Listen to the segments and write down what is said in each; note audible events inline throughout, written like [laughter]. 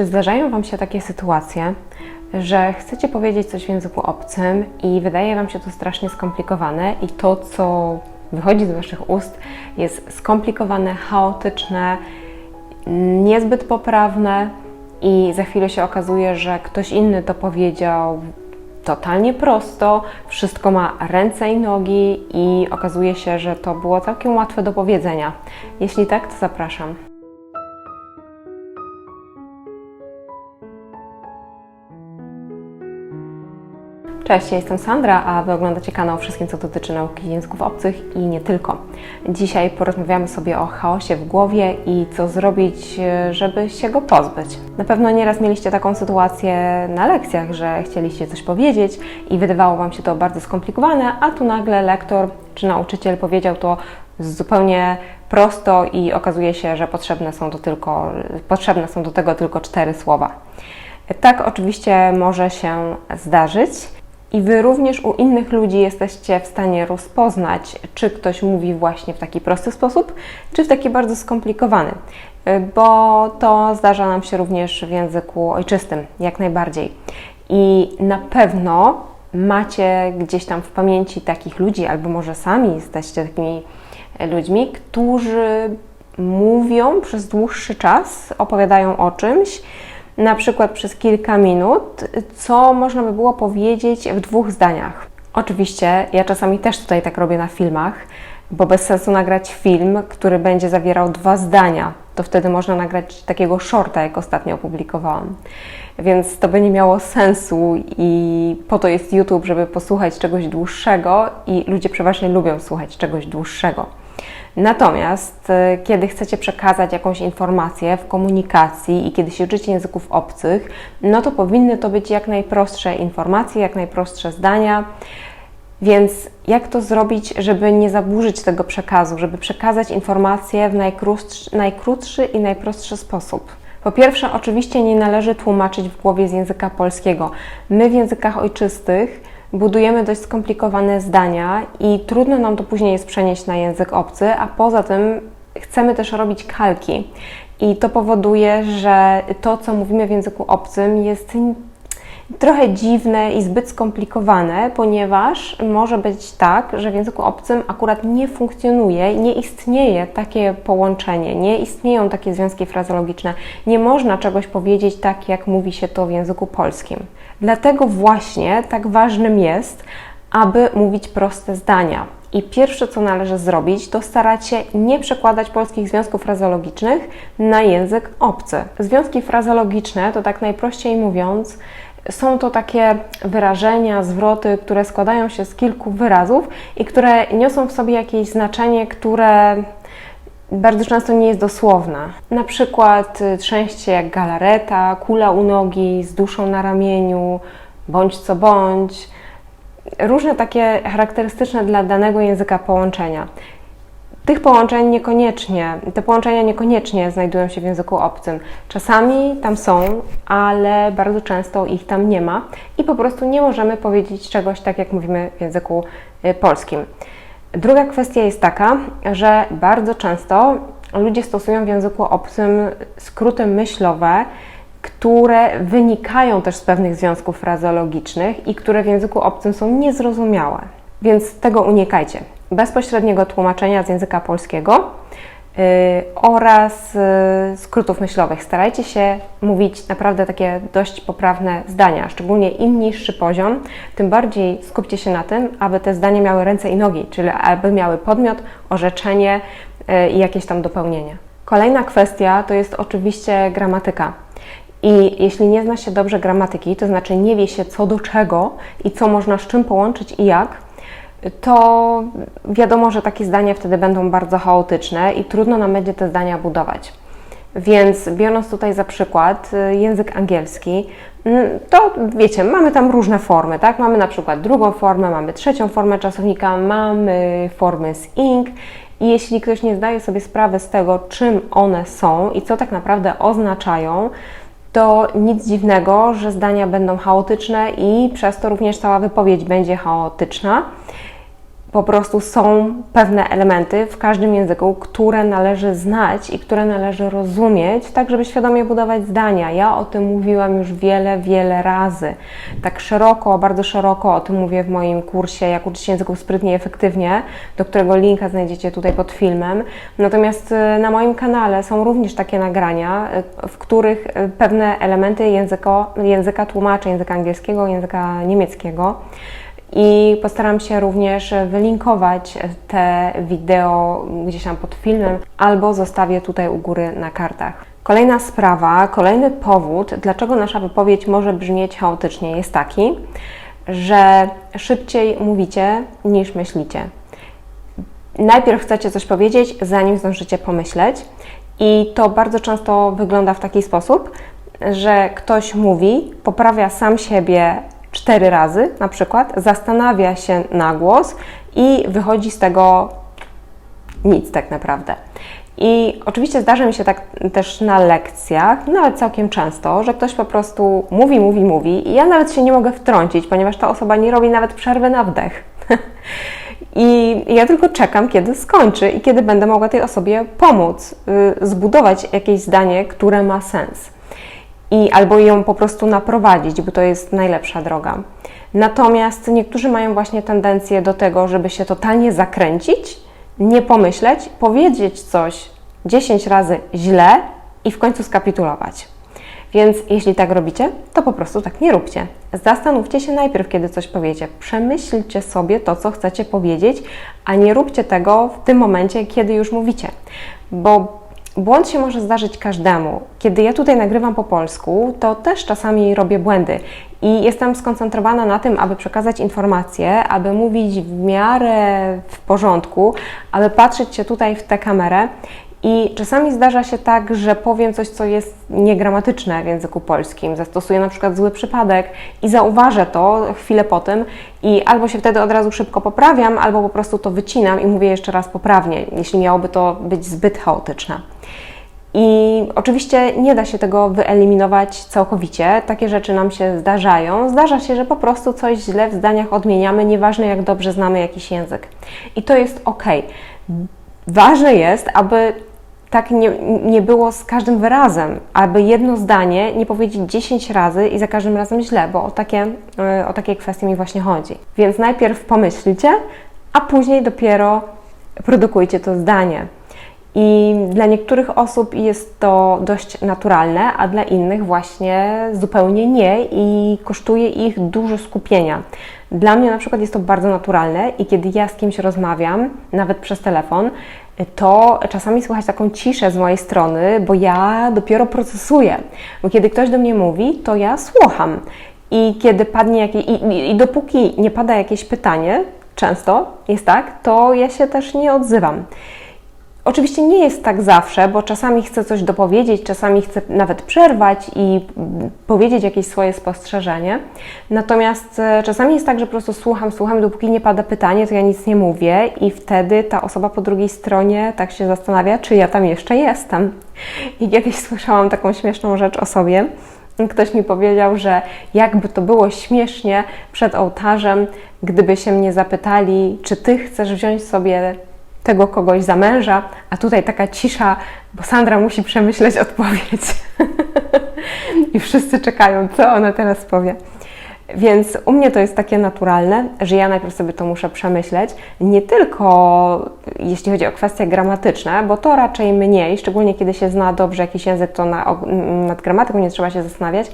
Czy zdarzają Wam się takie sytuacje, że chcecie powiedzieć coś w języku obcym i wydaje Wam się to strasznie skomplikowane i to, co wychodzi z Waszych ust, jest skomplikowane, chaotyczne, niezbyt poprawne i za chwilę się okazuje, że ktoś inny to powiedział totalnie prosto, wszystko ma ręce i nogi i okazuje się, że to było całkiem łatwe do powiedzenia. Jeśli tak, to zapraszam. Cześć, ja jestem Sandra, a Wy oglądacie kanał Wszystkim, co dotyczy nauki języków obcych i nie tylko. Dzisiaj porozmawiamy sobie o chaosie w głowie i co zrobić, e, żeby się go pozbyć. Na pewno nieraz mieliście taką sytuację na lekcjach, że chcieliście coś powiedzieć i wydawało Wam się to bardzo skomplikowane, a tu nagle lektor czy nauczyciel powiedział to zupełnie prosto i okazuje się, że potrzebne są, tylko, potrzebne są do tego tylko cztery słowa. Tak oczywiście może się zdarzyć. I Wy również u innych ludzi jesteście w stanie rozpoznać, czy ktoś mówi właśnie w taki prosty sposób, czy w taki bardzo skomplikowany, bo to zdarza nam się również w języku ojczystym, jak najbardziej. I na pewno macie gdzieś tam w pamięci takich ludzi, albo może sami jesteście takimi ludźmi, którzy mówią przez dłuższy czas, opowiadają o czymś, na przykład przez kilka minut, co można by było powiedzieć w dwóch zdaniach. Oczywiście ja czasami też tutaj tak robię na filmach, bo bez sensu nagrać film, który będzie zawierał dwa zdania. To wtedy można nagrać takiego shorta, jak ostatnio opublikowałam. Więc to by nie miało sensu i po to jest YouTube, żeby posłuchać czegoś dłuższego i ludzie przeważnie lubią słuchać czegoś dłuższego. Natomiast e, kiedy chcecie przekazać jakąś informację w komunikacji i kiedy się uczycie języków obcych, no to powinny to być jak najprostsze informacje, jak najprostsze zdania. Więc jak to zrobić, żeby nie zaburzyć tego przekazu, żeby przekazać informacje w najkrótszy, najkrótszy i najprostszy sposób? Po pierwsze, oczywiście nie należy tłumaczyć w głowie z języka polskiego. My w językach ojczystych budujemy dość skomplikowane zdania i trudno nam to później jest przenieść na język obcy, a poza tym chcemy też robić kalki. I to powoduje, że to, co mówimy w języku obcym, jest trochę dziwne i zbyt skomplikowane, ponieważ może być tak, że w języku obcym akurat nie funkcjonuje, nie istnieje takie połączenie, nie istnieją takie związki frazologiczne. Nie można czegoś powiedzieć tak, jak mówi się to w języku polskim. Dlatego właśnie tak ważnym jest, aby mówić proste zdania. I pierwsze, co należy zrobić, to starać się nie przekładać polskich związków frazologicznych na język obcy. Związki frazologiczne to tak najprościej mówiąc, są to takie wyrażenia, zwroty, które składają się z kilku wyrazów i które niosą w sobie jakieś znaczenie, które bardzo często nie jest dosłowne. Na przykład y, trzęść się jak galareta, kula u nogi, z duszą na ramieniu, bądź co bądź. Różne takie charakterystyczne dla danego języka połączenia. Tych połączeń niekoniecznie, te połączenia niekoniecznie znajdują się w języku obcym. Czasami tam są, ale bardzo często ich tam nie ma i po prostu nie możemy powiedzieć czegoś tak, jak mówimy w języku y, polskim. Druga kwestia jest taka, że bardzo często ludzie stosują w języku obcym skróty myślowe, które wynikają też z pewnych związków frazeologicznych i które w języku obcym są niezrozumiałe. Więc tego unikajcie. Bezpośredniego tłumaczenia z języka polskiego yy, oraz yy, skrótów myślowych. Starajcie się mówić naprawdę takie dość poprawne zdania, szczególnie im niższy poziom, tym bardziej skupcie się na tym, aby te zdania miały ręce i nogi, czyli aby miały podmiot, orzeczenie yy, i jakieś tam dopełnienie. Kolejna kwestia to jest oczywiście gramatyka. I jeśli nie zna się dobrze gramatyki, to znaczy nie wie się co do czego i co można z czym połączyć i jak, to wiadomo, że takie zdania wtedy będą bardzo chaotyczne i trudno nam będzie te zdania budować. Więc biorąc tutaj za przykład y, język angielski, mm, to wiecie, mamy tam różne formy, tak? Mamy na przykład drugą formę, mamy trzecią formę czasownika, mamy formy z ing i jeśli ktoś nie zdaje sobie sprawy z tego, czym one są i co tak naprawdę oznaczają, to nic dziwnego, że zdania będą chaotyczne i przez to również cała wypowiedź będzie chaotyczna. Po prostu są pewne elementy w każdym języku, które należy znać i które należy rozumieć, tak żeby świadomie budować zdania. Ja o tym mówiłam już wiele, wiele razy. Tak szeroko, bardzo szeroko o tym mówię w moim kursie Jak uczyć się języków sprytnie i efektywnie, do którego linka znajdziecie tutaj pod filmem. Natomiast y, na moim kanale są również takie nagrania, y, w których y, pewne elementy języko, języka tłumaczę, języka angielskiego, języka niemieckiego. I postaram się również wylinkować te wideo gdzieś tam pod filmem, albo zostawię tutaj u góry na kartach. Kolejna sprawa, kolejny powód, dlaczego nasza wypowiedź może brzmieć chaotycznie, jest taki, że szybciej mówicie niż myślicie. Najpierw chcecie coś powiedzieć, zanim zdążycie pomyśleć, i to bardzo często wygląda w taki sposób, że ktoś mówi, poprawia sam siebie cztery razy na przykład, zastanawia się na głos i wychodzi z tego nic tak naprawdę. I oczywiście zdarza mi się tak też na lekcjach, nawet całkiem często, że ktoś po prostu mówi, mówi, mówi i ja nawet się nie mogę wtrącić, ponieważ ta osoba nie robi nawet przerwy na wdech. [laughs] I ja tylko czekam, kiedy skończy i kiedy będę mogła tej osobie pomóc, y, zbudować jakieś zdanie, które ma sens i albo ją po prostu naprowadzić, bo to jest najlepsza droga. Natomiast niektórzy mają właśnie tendencję do tego, żeby się totalnie zakręcić, nie pomyśleć, powiedzieć coś 10 razy źle i w końcu skapitulować. Więc jeśli tak robicie, to po prostu tak nie róbcie. Zastanówcie się najpierw, kiedy coś powiecie. Przemyślcie sobie to, co chcecie powiedzieć, a nie róbcie tego w tym momencie, kiedy już mówicie. Bo Błąd się może zdarzyć każdemu. Kiedy ja tutaj nagrywam po polsku, to też czasami robię błędy i jestem skoncentrowana na tym, aby przekazać informacje, aby mówić w miarę w porządku, aby patrzeć się tutaj w tę kamerę. I czasami zdarza się tak, że powiem coś, co jest niegramatyczne w języku polskim, zastosuję na przykład zły przypadek i zauważę to chwilę po tym i albo się wtedy od razu szybko poprawiam, albo po prostu to wycinam i mówię jeszcze raz poprawnie, jeśli miałoby to być zbyt chaotyczne. I oczywiście nie da się tego wyeliminować całkowicie. Takie rzeczy nam się zdarzają. Zdarza się, że po prostu coś źle w zdaniach odmieniamy, nieważne jak dobrze znamy jakiś język. I to jest ok. Ważne jest, aby tak nie, nie było z każdym wyrazem, aby jedno zdanie nie powiedzieć 10 razy i za każdym razem źle, bo o takie, e, o takie kwestie mi właśnie chodzi. Więc najpierw pomyślcie, a później dopiero produkujcie to zdanie. I dla niektórych osób jest to dość naturalne, a dla innych właśnie zupełnie nie i kosztuje ich dużo skupienia. Dla mnie na przykład jest to bardzo naturalne i kiedy ja z kimś rozmawiam, nawet przez telefon, to czasami słychać taką ciszę z mojej strony, bo ja dopiero procesuję. Bo kiedy ktoś do mnie mówi, to ja słucham. I kiedy padnie jakieś, i, i, i dopóki nie pada jakieś pytanie, często jest tak, to ja się też nie odzywam. Oczywiście nie jest tak zawsze, bo czasami chcę coś dopowiedzieć, czasami chcę nawet przerwać i powiedzieć jakieś swoje spostrzeżenie. Natomiast e, czasami jest tak, że po prostu słucham, słucham, dopóki nie pada pytanie, to ja nic nie mówię i wtedy ta osoba po drugiej stronie tak się zastanawia, czy ja tam jeszcze jestem. I kiedyś [laughs] słyszałam taką śmieszną rzecz o sobie. Ktoś mi powiedział, że jakby to było śmiesznie przed ołtarzem, gdyby się mnie zapytali, czy ty chcesz wziąć sobie tego kogoś za męża, a tutaj taka cisza, bo Sandra musi przemyśleć odpowiedź. [laughs] I wszyscy czekają, co ona teraz powie. Więc u mnie to jest takie naturalne, że ja najpierw sobie to muszę przemyśleć, nie tylko jeśli chodzi o kwestie gramatyczne, bo to raczej mniej, szczególnie kiedy się zna dobrze jakiś język, to na, nad gramatyką nie trzeba się zastanawiać,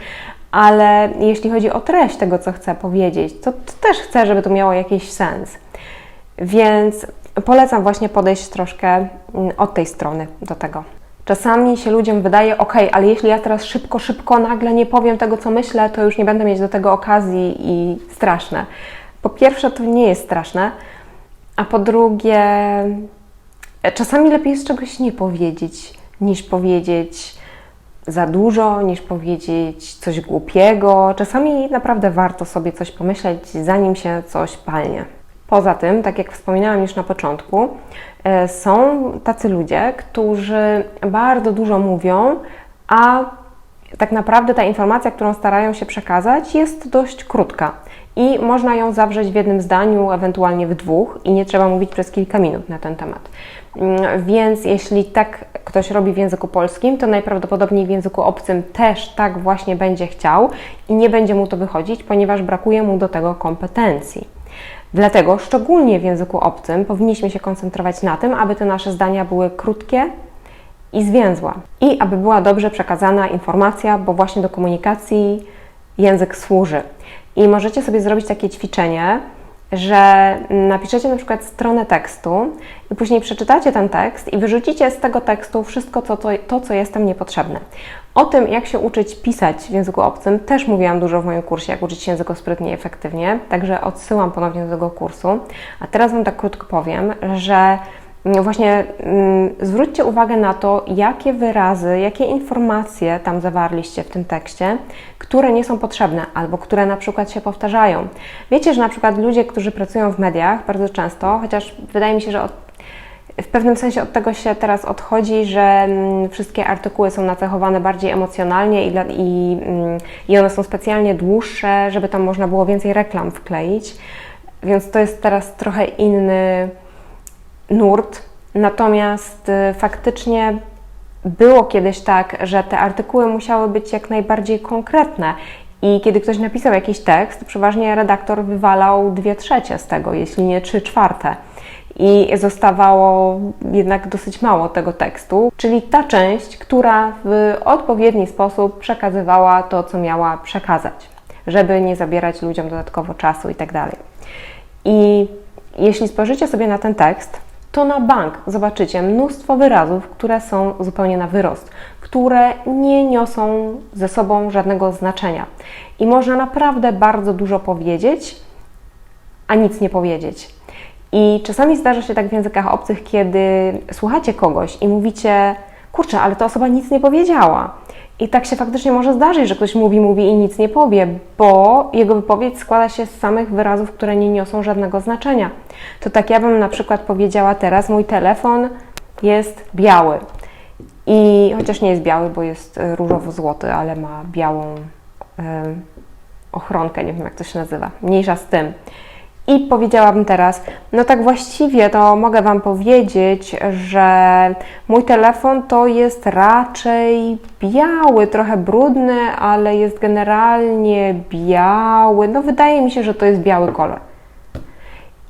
ale jeśli chodzi o treść tego, co chcę powiedzieć, to, to też chcę, żeby to miało jakiś sens. Więc polecam właśnie podejść troszkę mm, od tej strony do tego. Czasami się ludziom wydaje, ok, ale jeśli ja teraz szybko, szybko nagle nie powiem tego, co myślę, to już nie będę mieć do tego okazji i straszne. Po pierwsze, to nie jest straszne, a po drugie, czasami lepiej jest czegoś nie powiedzieć, niż powiedzieć za dużo, niż powiedzieć coś głupiego. Czasami naprawdę warto sobie coś pomyśleć, zanim się coś palnie. Poza tym, tak jak wspominałam już na początku, e, są tacy ludzie, którzy bardzo dużo mówią, a tak naprawdę ta informacja, którą starają się przekazać, jest dość krótka i można ją zawrzeć w jednym zdaniu, ewentualnie w dwóch, i nie trzeba mówić przez kilka minut na ten temat. Mm, więc jeśli tak ktoś robi w języku polskim, to najprawdopodobniej w języku obcym też tak właśnie będzie chciał i nie będzie mu to wychodzić, ponieważ brakuje mu do tego kompetencji. Dlatego szczególnie w języku obcym powinniśmy się koncentrować na tym, aby te nasze zdania były krótkie i zwięzłe i aby była dobrze przekazana informacja, bo właśnie do komunikacji język służy. I możecie sobie zrobić takie ćwiczenie, że napiszecie na przykład stronę tekstu i później przeczytacie ten tekst i wyrzucicie z tego tekstu wszystko to, to, to, co jest tam niepotrzebne. O tym, jak się uczyć pisać w języku obcym, też mówiłam dużo w moim kursie, jak uczyć się języku sprytnie i efektywnie, także odsyłam ponownie do tego kursu. A teraz Wam tak krótko powiem, że właśnie mm, zwróćcie uwagę na to, jakie wyrazy, jakie informacje tam zawarliście w tym tekście, które nie są potrzebne albo które na przykład się powtarzają. Wiecie, że na przykład ludzie, którzy pracują w mediach bardzo często, chociaż wydaje mi się, że od, w pewnym sensie od tego się teraz odchodzi, że mm, wszystkie artykuły są nacechowane bardziej emocjonalnie i, i, mm, i one są specjalnie dłuższe, żeby tam można było więcej reklam wkleić. Więc to jest teraz trochę inny nurt. Natomiast y, faktycznie było kiedyś tak, że te artykuły musiały być jak najbardziej konkretne. I kiedy ktoś napisał jakiś tekst, przeważnie redaktor wywalał dwie trzecie z tego, jeśli nie trzy czwarte. I zostawało jednak dosyć mało tego tekstu, czyli ta część, która w odpowiedni sposób przekazywała to, co miała przekazać, żeby nie zabierać ludziom dodatkowo czasu i tak. I jeśli spojrzycie sobie na ten tekst, to na bank zobaczycie mnóstwo wyrazów, które są zupełnie na wyrost, które nie niosą ze sobą żadnego znaczenia. I można naprawdę bardzo dużo powiedzieć, a nic nie powiedzieć. I czasami zdarza się tak w językach obcych, kiedy słuchacie kogoś i mówicie, kurczę, ale ta osoba nic nie powiedziała. I tak się faktycznie może zdarzyć, że ktoś mówi, mówi i nic nie powie, bo jego wypowiedź składa się z samych wyrazów, które nie niosą żadnego znaczenia. To tak ja bym na przykład powiedziała teraz, mój telefon jest biały. I chociaż nie jest biały, bo jest e, różowo-złoty, ale ma białą y, ochronkę, nie wiem jak to się nazywa. Mniejsza z tym. I powiedziałabym teraz, no tak właściwie to mogę Wam powiedzieć, że mój telefon to jest raczej biały, trochę brudny, ale jest generalnie biały. No wydaje mi się, że to jest biały kolor.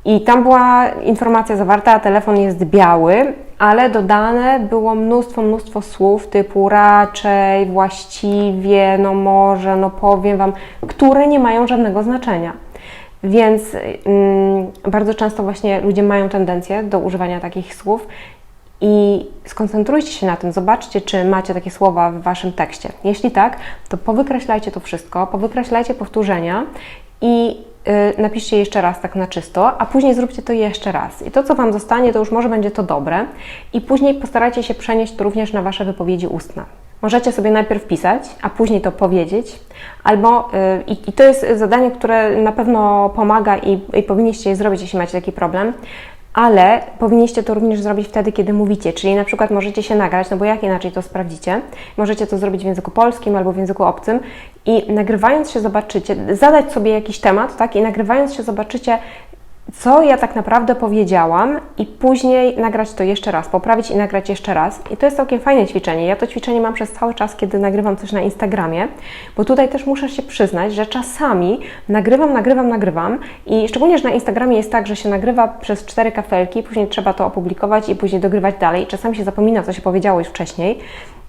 I tam była informacja zawarta, telefon jest biały, ale dodane było mnóstwo, mnóstwo słów typu raczej, właściwie, no może, no powiem Wam, które nie mają żadnego znaczenia. Więc mm, bardzo często właśnie ludzie mają tendencję do używania takich słów i skoncentrujcie się na tym, zobaczcie, czy macie takie słowa w Waszym tekście. Jeśli tak, to powykreślajcie to wszystko, powykreślajcie powtórzenia i y, napiszcie jeszcze raz tak na czysto, a później zróbcie to jeszcze raz. I to, co Wam zostanie, to już może będzie to dobre i później postarajcie się przenieść to również na Wasze wypowiedzi ustne. Możecie sobie najpierw pisać, a później to powiedzieć, albo yy, i to jest zadanie, które na pewno pomaga i, i powinniście je zrobić, jeśli macie taki problem, ale powinniście to również zrobić wtedy, kiedy mówicie, czyli na przykład możecie się nagrać, no bo jak inaczej to sprawdzicie? Możecie to zrobić w języku polskim albo w języku obcym i nagrywając się zobaczycie, zadać sobie jakiś temat, tak, i nagrywając się zobaczycie, co ja tak naprawdę powiedziałam i później nagrać to jeszcze raz, poprawić i nagrać jeszcze raz. I to jest całkiem fajne ćwiczenie. Ja to ćwiczenie mam przez cały czas, kiedy nagrywam coś na Instagramie, bo tutaj też muszę się przyznać, że czasami nagrywam, nagrywam, nagrywam i szczególnie, że na Instagramie jest tak, że się nagrywa przez cztery kafelki, później trzeba to opublikować i później dogrywać dalej. Czasami się zapomina, co się powiedziało już wcześniej.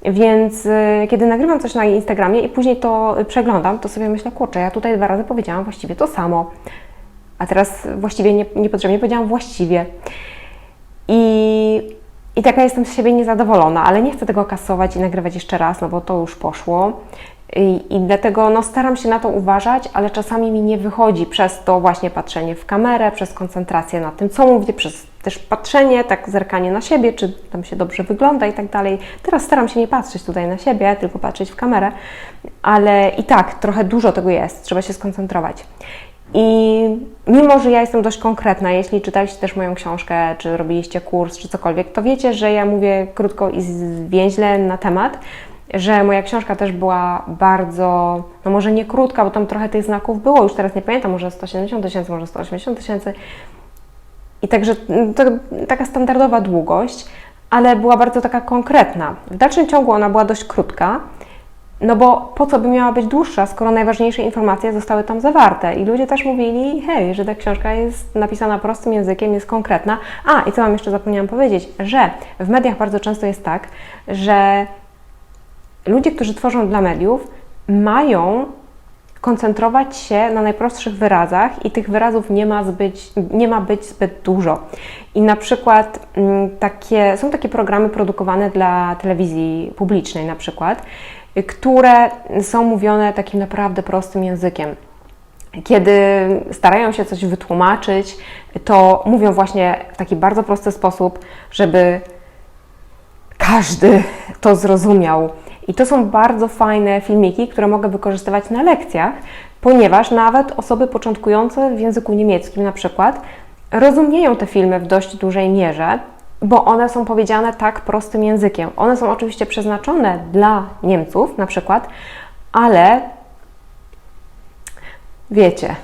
Więc y, kiedy nagrywam coś na Instagramie i później to przeglądam, to sobie myślę, kurczę, ja tutaj dwa razy powiedziałam właściwie to samo a teraz właściwie nie, niepotrzebnie powiedziałam właściwie. I, I taka jestem z siebie niezadowolona, ale nie chcę tego kasować i nagrywać jeszcze raz, no bo to już poszło. I, I, dlatego no, staram się na to uważać, ale czasami mi nie wychodzi przez to właśnie patrzenie w kamerę, przez koncentrację na tym, co mówię, przez też patrzenie, tak zerkanie na siebie, czy tam się dobrze wygląda i tak dalej. Teraz staram się nie patrzeć tutaj na siebie, tylko patrzeć w kamerę, ale i tak trochę dużo tego jest, trzeba się skoncentrować. I mimo, że ja jestem dość konkretna, jeśli czytaliście też moją książkę, czy robiliście kurs, czy cokolwiek, to wiecie, że ja mówię krótko i zwięźle na temat, że moja książka też była bardzo, no może nie krótka, bo tam trochę tych znaków było, już teraz nie pamiętam, może 170 tysięcy, może 180 tysięcy. I także mm, to, taka standardowa długość, ale była bardzo taka konkretna. W dalszym ciągu ona była dość krótka, no bo po co by miała być dłuższa, skoro najważniejsze informacje zostały tam zawarte? I ludzie też mówili, hej, że ta książka jest napisana prostym językiem, jest konkretna. A, i co Wam jeszcze zapomniałam powiedzieć, że w mediach bardzo często jest tak, że ludzie, którzy tworzą dla mediów, mają koncentrować się na najprostszych wyrazach i tych wyrazów nie ma, zbyt, nie ma być zbyt dużo. I na przykład mm, takie, są takie programy produkowane dla telewizji publicznej na przykład, które są mówione takim naprawdę prostym językiem. Kiedy starają się coś wytłumaczyć, to mówią właśnie w taki bardzo prosty sposób, żeby każdy to zrozumiał. I to są bardzo fajne filmiki, które mogę wykorzystywać na lekcjach, ponieważ nawet osoby początkujące w języku niemieckim na przykład rozumieją te filmy w dość dużej mierze, bo one są powiedziane tak prostym językiem. One są oczywiście przeznaczone dla Niemców na przykład, ale wiecie,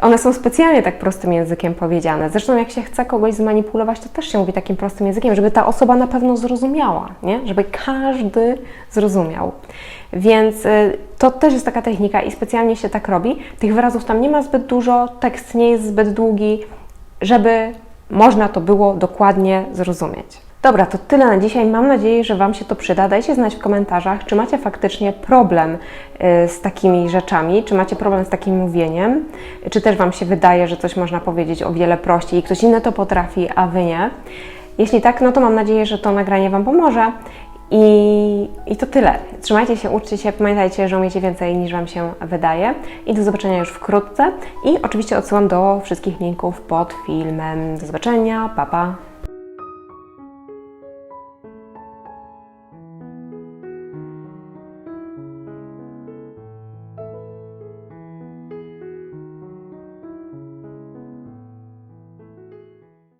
one są specjalnie tak prostym językiem powiedziane. Zresztą jak się chce kogoś zmanipulować, to też się mówi takim prostym językiem, żeby ta osoba na pewno zrozumiała, nie? żeby każdy zrozumiał. Więc y, to też jest taka technika i specjalnie się tak robi. Tych wyrazów tam nie ma zbyt dużo, tekst nie jest zbyt długi, żeby można to było dokładnie zrozumieć. Dobra, to tyle na dzisiaj. Mam nadzieję, że Wam się to przyda. Dajcie znać w komentarzach, czy macie faktycznie problem y, z takimi rzeczami, czy macie problem z takim mówieniem, czy też Wam się wydaje, że coś można powiedzieć o wiele prościej i ktoś inny to potrafi, a Wy nie. Jeśli tak, no to mam nadzieję, że to nagranie Wam pomoże. I, I to tyle. Trzymajcie się, uczcie się, pamiętajcie, że umiecie więcej niż Wam się wydaje. I do zobaczenia już wkrótce. I oczywiście odsyłam do wszystkich linków pod filmem. Do zobaczenia, pa pa!